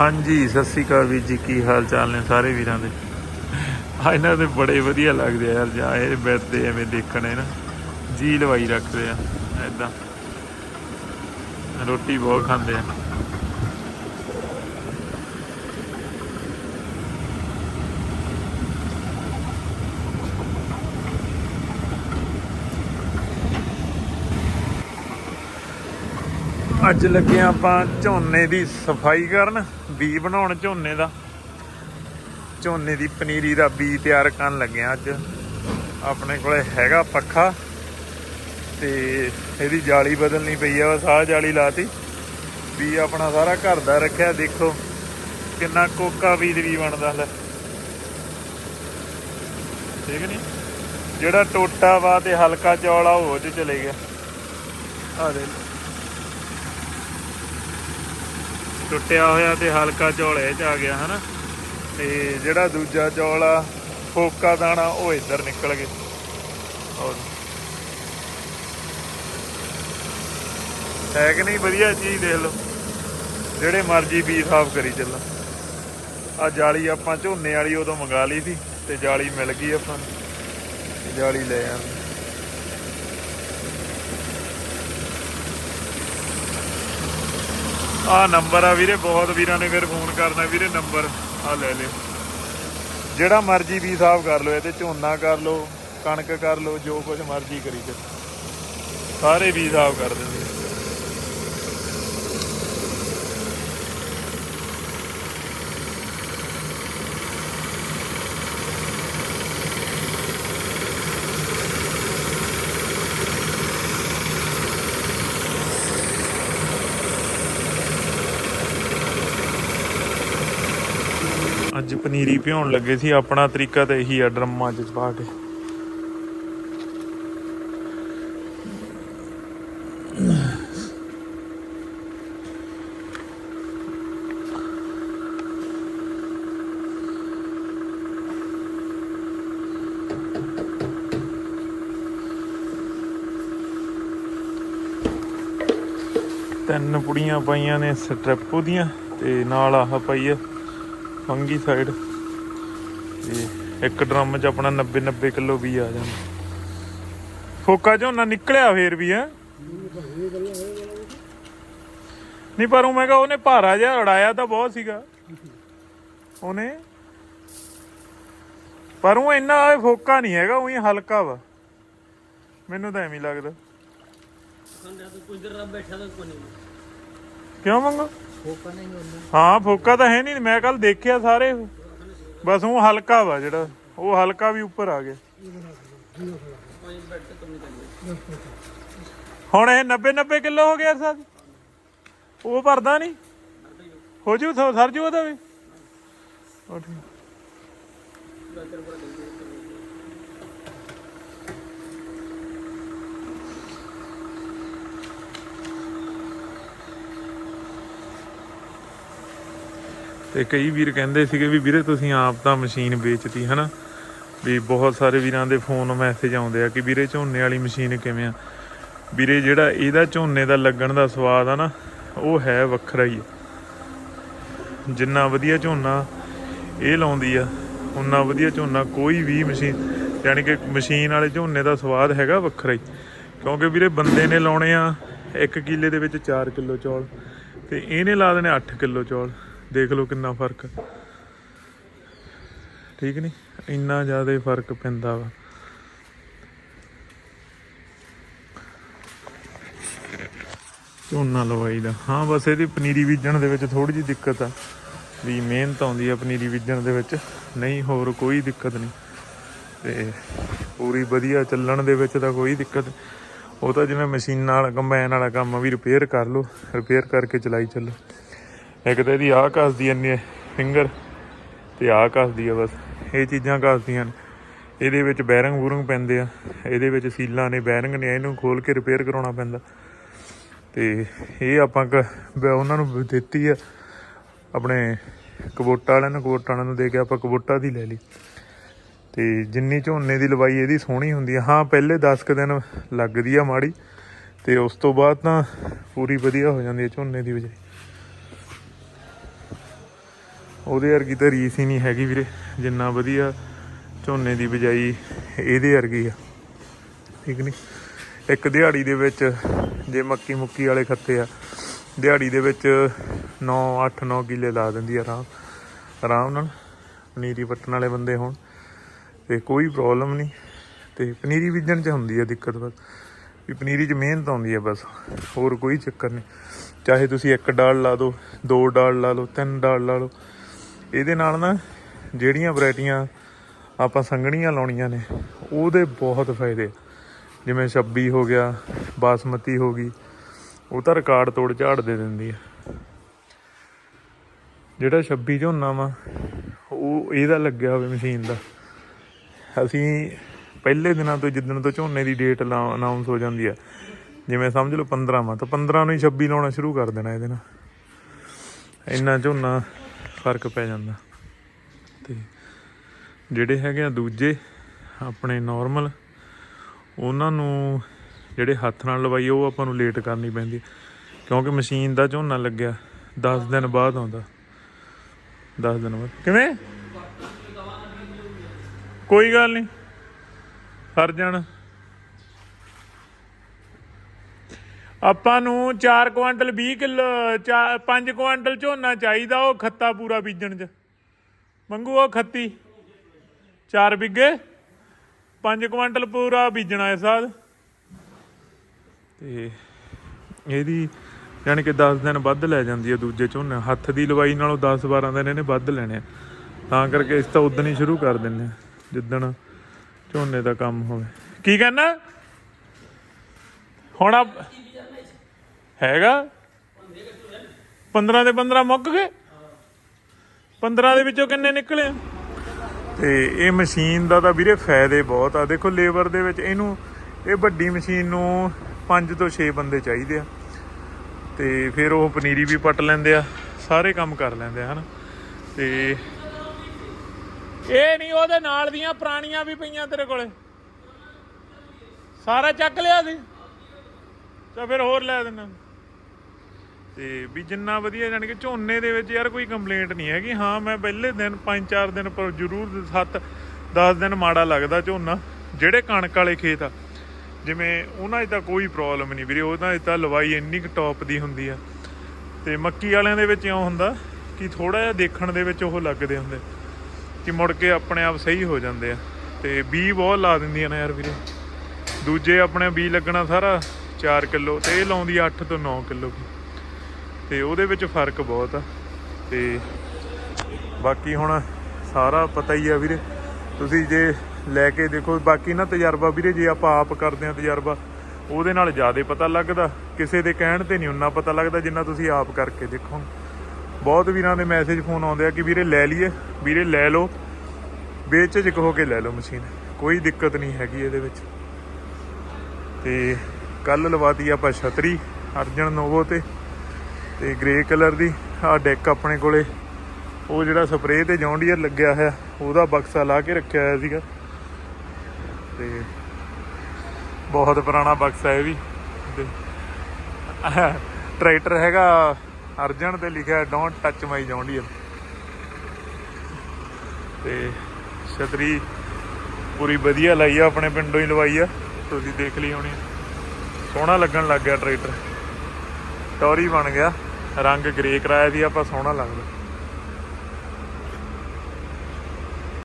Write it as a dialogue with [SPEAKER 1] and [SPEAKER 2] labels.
[SPEAKER 1] ਹਾਂਜੀ, ਸਤਿ ਸ੍ਰੀ ਅਕਾਲ ਵੀਰ ਜੀ, ਕੀ ਹਾਲ ਚਾਲ ਨੇ ਸਾਰੇ ਵੀਰਾਂ ਦੇ? ਆ ਇਹਨਾਂ ਦੇ ਬੜੇ ਵਧੀਆ ਲੱਗਦੇ ਆ ਯਾਰ, ਜਾਂ ਇਹ ਬੈਠਦੇ ਐਵੇਂ ਦੇਖਣੇ ਨਾ, ਜੀ ਲਵਾਈ ਰੱਖਦੇ ਆ ਐਦਾਂ ਰੋਟੀ ਬਹੁਤ ਖਾਂਦੇ ਆ। ਅੱਜ ਲੱਗੇ ਹਾਂ ਆਪਾਂ ਝੋਨੇ ਦੀ ਸਫ਼ਾਈ ਕਰਨ, ਬੀ ਬਣਾਉਣ ਝੋਨੇ ਦਾ। ਝੋਨੇ ਦੀ ਪਨੀਰੀ ਦਾ ਬੀ ਤਿਆਰ ਕਰਨ ਲੱਗੇ ਹਾਂ ਅੱਜ। ਆਪਣੇ ਕੋਲੇ ਹੈਗਾ ਪੱਖਾ ਤੇ ਇਹਦੀ ਜਾਲੀ ਬਦਲਣੀ ਪਈ ਆ, ਬਸ ਆਹ ਜਾਲੀ ਲਾਤੀ। ਬੀ ਆਪਣਾ ਸਾਰਾ ਘਰ ਦਾ ਰੱਖਿਆ, ਦੇਖੋ ਕਿੰਨਾ ਕੋਕਾ ਬੀਜ ਵੀ ਬਣਦਾ ਲੈ। ਠੀਕ ਨਹੀਂ ਜਿਹੜਾ ਟੋਟਾ ਵਾ ਤੇ ਹਲਕਾ ਚੌਲ ਆ ਉਹ 'ਚ ਚਲੇ ਗਿਆ। ਆ ਦੇ ਟੁੱਟਿਆ ਹੋਇਆ ਤੇ ਹਲਕਾ ਚੌਲ ਇਹ ਚ ਆ ਗਿਆ, ਹਨਾ? ਤੇ ਜਿਹੜਾ ਦੂਜਾ ਚੌਲ ਆ, ਫੋਕਾ ਦਾਣਾ, ਉਹ ਇੱਧਰ ਨਿਕਲ ਗਿਆ ਔਰ ਹੈ ਕਿ ਨਹੀਂ? ਵਧੀਆ ਚੀਜ਼ ਦੇਖ ਲਓ। ਜਿਹੜੇ ਮਰਜ਼ੀ ਬੀ ਸਾਫ਼ ਕਰੀ ਚੱਲਾਂ। ਆ ਜਾਲੀ ਆਪਾਂ ਝੋਨੇ ਵਾਲੀ ਉਦੋਂ ਮੰਗਾ ਲਈ ਸੀ, ਤੇ ਜਾਲੀ ਮਿਲ ਗਈ ਆਪਾਂ ਨੂੰ। ਜਾਲੀ ਲੈ ਆਂਦੇ। ਆ ਨੰਬਰ ਆ ਵੀਰੇ, ਬਹੁਤ ਵੀਰਾਂ ਨੇ ਫਿਰ ਫੋਨ ਕਰਨਾ ਵੀਰੇ, ਨੰਬਰ ਆ ਲੈ ਲਿਓ ਜਿਹੜਾ ਮਰਜ਼ੀ ਵੀ ਸਾਫ਼ ਕਰ ਲਓ ਇਹ ਤੇ ਝੋਨਾ ਕਰ ਲਓ, ਕਣਕ ਕਰ ਲਓ, ਜੋ ਕੁਝ ਮਰਜ਼ੀ ਕਰੀ ਚੱਲ ਸਾਰੇ ਵੀ ਸਾਫ਼ ਕਰ ਦਿੰਦੇ ਅੱਜ ਪਨੀਰੀ ਭਿਉਣ ਲੱਗੇ ਸੀ, ਆਪਣਾ ਤਰੀਕਾ ਤਾਂ ਇਹੀ ਆ, ਡਰਮਾਂ 'ਚ ਪਾ ਕੇ। ਤਿੰਨ ਪੁੜੀਆਂ ਪਾਈਆਂ ਨੇ, ਸਟ੍ਰਿਪ ਉਹਦੀਆਂ, ਤੇ ਨਾਲ ਆਹ ਪਾਈ ਆ ਫੰਗੀ ਸਾਈਡ ਤੇ ਇੱਕ ਡਰਮ 'ਚ ਆਪਣਾ 90 90 ਕਿਲੋ ਵੀ ਆ ਜਾਂਦਾ। ਫੋਕਾ ਝੋਨਾ ਨਿਕਲਿਆ ਫੇਰ ਵੀ ਹੈ। ਨਹੀਂ ਪਰ ਉਹ ਮੈਂ ਕਿਹਾ ਉਹਨੇ ਭਾਰਾ ਜਿਹਾ ਉਡਾਇਆ ਤਾਂ ਬਹੁਤ ਸੀਗਾ। ਉਹਨੇ। ਪਰ ਉਹ ਇੰਨਾ ਫੋਕਾ ਨਹੀਂ ਹੈਗਾ ਉਹੀ ਹਲਕਾ ਵਾ। ਮੈਨੂੰ ਤਾਂ ਐਵੇਂ ਲੱਗਦਾ।
[SPEAKER 2] ਕੁਝ ਦੇਰ ਬੈਠਾ ਤਾਂ ਕੋਈ ਨਹੀਂ।
[SPEAKER 1] ਕਿਉਂ ਮੰਗੋ?
[SPEAKER 2] ਫੋਕਾ ਨਹੀਂ ਹੁੰਦਾ।
[SPEAKER 1] ਹਾਂ, ਫੋਕਾ ਤਾਂ ਹੈ ਨਹੀਂ। ਮੈਂ ਕੱਲ ਦੇਖਿਆ ਸਾਰੇ। ਬਸ ਉਹ ਹਲਕਾ ਵਾ ਜਿਹੜਾ। ਉਹ ਹਲਕਾ ਵੀ ਉੱਪਰ ਆ ਗਿਆ। ਹੁਣ ਇਹ 90 90 ਕਿਲੋ ਹੋ ਗਿਆ ਸਰ। ਉਹ ਭਰਦਾ ਨਹੀਂ। ਹੋ ਜੂ ਸਰ ਜੂ ਉਹਦਾ ਵੀ। ਉਹ ਠੀਕ। ਤੇ ਕਈ ਵੀਰ ਕਹਿੰਦੇ ਸੀਗੇ ਵੀ ਵੀਰੇ ਤੁਸੀਂ ਆਪ ਤਾਂ ਮਸ਼ੀਨ ਵੇਚਤੀ, ਹਨਾ? ਵੀ ਬਹੁਤ ਸਾਰੇ ਵੀਰਾਂ ਦੇ ਫੋਨ ਮੈਸੇਜ ਆਉਂਦੇ ਆ ਕਿ ਵੀਰੇ ਝੋਨੇ ਵਾਲੀ ਮਸ਼ੀਨ ਕਿਵੇਂ ਆ? ਵੀਰੇ ਜਿਹੜਾ ਇਹਦਾ ਝੋਨੇ ਦਾ ਲੱਗਣ ਦਾ ਸਵਾਦ ਆ ਨਾ, ਉਹ ਹੈ ਵੱਖਰਾ ਹੀ ਜਿੰਨਾ ਵਧੀਆ ਝੋਨਾ ਇਹ ਲਾਉਂਦੀ ਆ, ਉਨਾ ਵਧੀਆ ਝੋਨਾ ਕੋਈ ਵੀ ਮਸ਼ੀਨ, ਯਾਨੀ ਕਿ ਮਸ਼ੀਨ ਵਾਲੇ ਝੋਨੇ ਦਾ ਸਵਾਦ ਹੈਗਾ ਵੱਖਰਾ ਹੀ। ਕਿਉਂਕਿ ਵੀਰੇ ਬੰਦੇ ਨੇ ਲਾਉਣੇ ਆ 1 ਕਿੱਲੇ ਦੇ ਵਿੱਚ 4 ਕਿਲੋ ਚੌਲ ਤੇ ਇਹਨੇ ਲਾ ਦੇਣੇ 8 ਕਿਲੋ ਚੌਲ। ਦੇਖ ਲਓ ਕਿੰਨਾ ਫ਼ਰਕ। ਠੀਕ ਨਹੀਂ ਇੰਨਾ ਜ਼ਿਆਦਾ ਫ਼ਰਕ ਪੈਂਦਾ ਵਾ। ਝੋਨਾ ਲਵਾਈ ਦਾ ਹਾਂ, ਬਸ ਇਹਦੀ ਪਨੀਰੀ ਬੀਜਣ ਦੇ ਵਿੱਚ ਥੋੜੀ ਜਿਹੀ ਦਿੱਕਤ ਆ। ਵੀ ਮਿਹਨਤ ਆਉਂਦੀ ਆ ਪਨੀਰੀ ਬੀਜਣ ਦੇ ਵਿੱਚ। ਨਹੀਂ, ਹੋਰ ਕੋਈ ਦਿੱਕਤ ਨਹੀਂ ਤੇ ਪੂਰੀ ਵਧੀਆ ਚੱਲਣ ਦੇ ਵਿੱਚ ਤਾਂ ਕੋਈ ਦਿੱਕਤ ਉਹ ਤਾਂ ਜਿਵੇਂ ਮਸ਼ੀਨਾਂ ਵਾਲਾ ਕੰਬਾਈਨ ਵਾਲਾ ਕੰਮ ਵੀ ਰਿਪੇਅਰ ਕਰ ਲਓ। ਰਿਪੇਅਰ ਕਰਕੇ ਚਲਾਈ ਚੱਲੋ। ਇੱਕ ਤਾਂ ਇਹਦੀ ਆਹ ਘਸਦੀ ਐ ਫਿੰਗਰ ਤੇ ਆਹ ਘਸਦੀ ਆ ਬਸ। ਇਹ ਚੀਜ਼ਾਂ ਘਸਦੀਆਂ ਨੇ। ਇਹਦੇ ਵਿੱਚ ਬੈਰਿੰਗ ਬੂਰਿੰਗ ਪੈਂਦੇ ਆ। ਇਹਦੇ ਵਿੱਚ ਸੀਲਾਂ ਨੇ ਬੈਰਿੰਗ ਨੇ, ਇਹਨੂੰ ਖੋਲ ਕੇ ਰਿਪੇਅਰ ਕਰਾਉਣਾ ਪੈਂਦਾ। ਤੇ ਇਹ ਆਪਾਂ ਕ- ਬ- ਉਹਨਾਂ ਨੂੰ ਦਿੱਤੀ ਆ। ਆਪਣੇ ਕਬੋਟਾ ਵਾਲਿਆਂ ਨੂੰ, ਕਬੋਟਾ ਵਾਲਿਆਂ ਨੂੰ ਦੇ ਕੇ ਆਪਾਂ ਕਬੋਟਾ ਦੀ ਲੈ ਲਈ। ਤੇ ਜਿੰਨੀ ਝੋਨੇ ਦੀ ਲਵਾਈ ਇਹਦੀ ਸੋਹਣੀ ਹੁੰਦੀ ਆ। ਹਾਂ, ਪਹਿਲੇ 10 ਕੁ ਦਿਨ ਲੱਗਦੀ ਆ ਮਾੜੀ। ਤੇ ਉਸ ਤੋਂ ਬਾਅਦ ਤਾਂ ਪੂਰੀ ਵਧੀਆ ਹੋ ਜਾਂਦੀ ਹੈ ਝੋਨੇ ਦੀ ਵਜਾਈ ਉਹਦੇ ਵਰਗੀ ਤਾਂ ਰੀਸ ਹੀ ਨਹੀਂ ਹੈਗੀ ਵੀਰੇ, ਜਿੰਨਾ ਵਧੀਆ ਝੋਨੇ ਦੀ ਬਿਜਾਈ ਇਹਦੇ ਵਰਗੀ ਆ। ਠੀਕ ਨਹੀਂ ਇੱਕ ਦਿਹਾੜੀ ਦੇ ਵਿੱਚ ਜੇ ਮੱਕੀ ਮੁੱਕੀ ਵਾਲੇ ਖੱਤੇ ਆ, ਦਿਹਾੜੀ ਦੇ ਵਿੱਚ 9 8 9 ਕਿੱਲੇ ਲਾ ਦਿੰਦੀ ਆ ਆਰਾਮ ਆਰਾਮ ਨਾਲ। ਪਨੀਰੀ ਪੱਟਣ ਵਾਲੇ ਬੰਦੇ ਹੋਣ, ਤੇ ਕੋਈ ਪ੍ਰੋਬਲਮ ਨਹੀਂ ਤੇ ਪਨੀਰੀ ਬੀਜਣ 'ਚ ਹੁੰਦੀ ਆ ਦਿੱਕਤ ਬਸ। ਵੀ ਪਨੀਰੀ 'ਚ ਮਿਹਨਤ ਆਉਂਦੀ ਆ ਬਸ, ਹੋਰ ਕੋਈ ਚੱਕਰ ਨਹੀਂ ਚਾਹੇ ਤੁਸੀਂ ਇੱਕ ਡਾਲ ਲਾ ਦਿਓ ਦੋ ਡਾਲ ਲਾ ਲਓ, ਤਿੰਨ ਡਾਲ ਲਾ ਲਓ ਇਹਦੇ ਨਾਲ ਨਾ ਜਿਹੜੀਆਂ ਵੈਰਾਈਟੀਆਂ ਆਪਾਂ ਸੰਘਣੀਆਂ ਲਾਉਣੀਆਂ ਨੇ, ਉਹਦੇ ਬਹੁਤ ਫਾਇਦੇ ਆ। ਜਿਵੇਂ 26 ਹੋ ਗਿਆ, ਬਾਸਮਤੀ ਹੋ ਗਈ, ਉਹ ਤਾਂ ਰਿਕਾਰਡ ਤੋੜ ਝਾੜ ਦੇ ਦਿੰਦੀ ਆ। ਜਿਹੜਾ 26 ਝੋਨਾ ਵਾ, ਉਹ ਇਹਦਾ ਲੱਗਿਆ ਹੋਵੇ ਮਸ਼ੀਨ ਦਾ। ਅਸੀਂ ਪਹਿਲੇ ਦਿਨਾਂ ਤੋਂ ਜਿੱਦਣ ਤੋਂ ਝੋਨੇ ਦੀ ਡੇਟ ਅਨਾਉਂਸ ਹੋ ਜਾਂਦੀ ਆ, ਜਿਵੇਂ ਸਮਝ ਲਓ 15 ਵਾ, ਤਾਂ 15 ਨੂੰ ਹੀ 26 ਲਾਉਣਾ ਸ਼ੁਰੂ ਕਰ ਦੇਣਾ ਇਹਦੇ ਨਾਲ। ਇੰਨਾ ਝੋਨਾ ਫ਼ਰਕ ਪੈ ਜਾਂਦਾ। ਤੇ ਜਿਹੜੇ ਹੈਗੇ ਆ ਦੂਜੇ ਆਪਣੇ ਨਾਰਮਲ ਉਹਨਾਂ ਨੂੰ ਜਿਹੜੇ ਹੱਥ ਨਾਲ ਲਵਾਈ, ਉਹ ਆਪਾਂ ਨੂੰ ਲੇਟ ਕਰਨੀ ਪੈਂਦੀ ਕਿਉਂਕਿ ਮਸ਼ੀਨ ਦਾ ਝੋਨਾ ਲੱਗਿਆ 10 ਦਿਨ ਬਾਅਦ ਆਉਂਦਾ। 10 ਦਿਨ ਬਾਅਦ। ਕਿਵੇਂ? ਕੋਈ ਗੱਲ ਨਹੀਂ। ਹਰ ਜਾਣਾ। ਆਪਾਂ ਨੂੰ 4 ਕੁਆਂਟਲ 20 ਕਿਲੋ 5 ਕੁਇੰਟਲ ਝੋਨਾ ਚਾਹੀਦਾ, ਉਹ ਖੱਤਾ ਪੂਰਾ ਬੀਜਣ ਚ। ਮੰਗੂ, ਉਹ ਖੱਤੀ। 4 ਬਿੱਗੇ। 5 ਕੁਆਂਟਲ ਪੂਰਾ ਬੀਜਣਾ ਇਸ ਸਾਲ। ਤੇ ਇਹਦੀ ਯਾਨੀ ਕਿ 10 ਦਿਨ ਵੱਧ ਲੈ ਜਾਂਦੀ ਹੈ ਦੂਜੇ ਝੋਨੇ। ਹੱਥ ਦੀ ਲਵਾਈ ਨਾਲੋਂ 10 12 ਦਿਨ ਇਹਨੇ ਵੱਧ ਲੈਣੇ ਆ। ਤਾਂ ਕਰਕੇ ਇਸ ਤਾਂ ਉਦੋਂ ਹੀ ਸ਼ੁਰੂ ਕਰ ਦਿੰਨੇ ਆ, ਜਿੱਦਣ ਝੋਨੇ ਦਾ ਕੰਮ ਹੋਵੇ। ਕੀ ਕਹਿੰਦਾ ਹੁਣ ਆ ਹੈਗਾ? 15 ਦੇ 15 ਮੁੱਕ ਗਏ? 15 ਦੇ ਵਿੱਚੋਂ ਕਿੰਨੇ ਨਿਕਲੇ? ਆ? ਤੇ ਇਹ ਮਸ਼ੀਨ ਦਾ ਤਾਂ ਵੀਰੇ ਫਾਇਦੇ ਬਹੁਤ ਆ। ਦੇਖੋ ਲੇਬਰ ਦੇ ਵਿੱਚ ਇਹਨੂੰ, ਇਹ ਵੱਡੀ ਮਸ਼ੀਨ ਨੂੰ 5 ਤੋਂ 6 ਬੰਦੇ ਚਾਹੀਦੇ ਆ। ਤੇ ਫਿਰ ਉਹ ਪਨੀਰੀ ਵੀ ਪੱਟ ਲੈਂਦੇ ਆ, ਸਾਰੇ ਕੰਮ ਕਰ ਲੈਂਦੇ ਆ, ਹਨ? ਤੇ ਇਹ ਨਹੀਂ ਉਹਦੇ ਨਾਲ ਦੀਆਂ ਪੁਰਾਣੀਆਂ ਵੀ ਪਈਆਂ ਤੇਰੇ ਕੋਲੇ? ਸਾਰਾ ਚੱਕ ਲਿਆ ਸੀ? ਤਾਂ ਫਿਰ ਹੋਰ ਲੈ ਦੇਣਾ ਤੇ ਵੀ ਜਿੰਨਾ ਵਧੀਆ ਜਾਣੀ ਕਿ ਝੋਨੇ ਦੇ ਵਿੱਚ ਯਾਰ ਕੋਈ ਕੰਪਲੇਂਟ ਨਹੀਂ ਹੈਗੀ। ਹਾਂ, ਮੈਂ ਪਹਿਲੇ ਦਿਨ 5-4 ਦਿਨ ਪਰ ਜ਼ਰੂਰ 7-10 ਦਿਨ ਮਾੜਾ ਲੱਗਦਾ ਝੋਨਾ, ਜਿਹੜੇ ਕਣਕ ਵਾਲੇ ਖੇਤ ਆ। ਜਿਵੇਂ ਉਹਨਾਂ 'ਚ ਤਾਂ ਕੋਈ ਪ੍ਰੋਬਲਮ ਨਹੀਂ ਵੀਰੇ, ਉਹਨਾਂ 'ਚ ਤਾਂ ਲਵਾਈ ਇੰਨੀ ਕੁ ਟੌਪ ਦੀ ਹੁੰਦੀ ਆ। ਤੇ ਮੱਕੀ ਵਾਲਿਆਂ ਦੇ ਵਿੱਚ ਇਉਂ ਹੁੰਦਾ ਕਿ ਥੋੜਾ ਜਿਹਾ ਦੇਖਣ ਦੇ ਵਿੱਚ ਉਹ ਲੱਗਦੇ ਹੁੰਦੇ ਕਿ ਮੁੜ ਕੇ ਆਪਣੇ ਆਪ ਸਹੀ ਹੋ ਜਾਂਦੇ ਆ। ਤੇ ਬੀ ਬਹੁਤ ਲਾ ਦਿੰਦੀਆਂ ਨੇ ਯਾਰ ਵੀਰੇ। ਦੂਜੇ ਆਪਣੇ ਬੀ ਲੱਗਣਾ ਸਾਰਾ 4 ਕਿਲੋ ਤੇ ਇਹ ਲਾਉਂਦੀ ਆ 8 ਤੋਂ 9 ਕਿਲੋ। ਤੇ ਉਹਦੇ ਵਿੱਚ ਫ਼ਰਕ ਬਹੁਤ ਆ। ਤੇ ਬਾਕੀ ਹੁਣ ਸਾਰਾ ਪਤਾ ਹੀ ਆ ਵੀਰੇ। ਤੁਸੀਂ ਜੇ ਲੈ ਕੇ ਦੇਖੋ, ਬਾਕੀ ਨਾ ਤਜਰਬਾ ਵੀਰੇ, ਜੇ ਆਪਾਂ ਆਪ ਕਰਦੇ ਆ ਤਜਰਬਾ, ਉਹਦੇ ਨਾਲ ਜ਼ਿਆਦਾ ਪਤਾ ਲੱਗਦਾ। ਕਿਸੇ ਦੇ ਕਹਿਣ ਤੇ ਨਹੀਂ ਉਨਾ ਪਤਾ ਲੱਗਦਾ ਜਿੰਨਾ ਤੁਸੀਂ ਆਪ ਕਰਕੇ ਦੇਖੋ। ਬਹੁਤ ਵੀਰਾਂ ਦੇ ਮੈਸੇਜ ਫੋਨ ਆਉਂਦੇ ਆ ਕਿ ਵੀਰੇ ਲੈ ਲਈਏ, ਵੀਰੇ ਲੈ ਲਓ ਬੇਚਿਜਕ ਹੋ ਕੇ ਲੈ ਲਓ ਮਸ਼ੀਨ ਕੋਈ ਦਿੱਕਤ ਨਹੀਂ ਹੈਗੀ ਇਹਦੇ ਵਿੱਚ। ਤੇ ਕੱਲ ਲਵਾਤੀ ਆਪਾਂ ਛਤਰੀ, ਅਰਜਨ ਨੋਵੋ ਤੇ। ਤੇ ਗ੍ਰੇ ਕਲਰ ਦੀ ਆ ਡੈਕ ਆਪਣੇ ਕੋਲੇ। ਉਹ ਜਿਹੜਾ ਸਪਰੇਅ ਤੇ ਜੌਂਡੀਅਰ ਲੱਗਿਆ ਹੋਇਆ, ਉਹਦਾ ਬਕਸਾ ਲਾ ਕੇ ਰੱਖਿਆ ਹੋਇਆ ਸੀਗਾ। ਤੇ ਬਹੁਤ ਪੁਰਾਣਾ ਬਕਸਾ ਇਹ ਵੀ। ਤੇ ਟਰੈਕਟਰ ਹੈਗਾ ਅਰਜਨ ਤੇ ਲਿਖਿਆ ਡੋਂਟ ਟੱਚ ਮਾਈ ਜੌਂਡੀਅਰ ਤੇ ਛਤਰੀ ਪੂਰੀ ਵਧੀਆ ਲਾਈ ਆ, ਆਪਣੇ ਪਿੰਡੋਂ ਹੀ ਲਵਾਈ ਆ। ਤੁਸੀਂ ਦੇਖ ਲਈ ਹੋਣੀ ਸੋਹਣਾ ਲੱਗਣ ਲੱਗ ਗਿਆ ਟਰੈਕਟਰ ਟੌਰੀ ਬਣ ਗਿਆ। ਰੰਗ ਗ੍ਰੇ ਕਰਾਇਆ ਦੀ ਆਪਾਂ ਸੋਹਣਾ ਲੱਗਦਾ।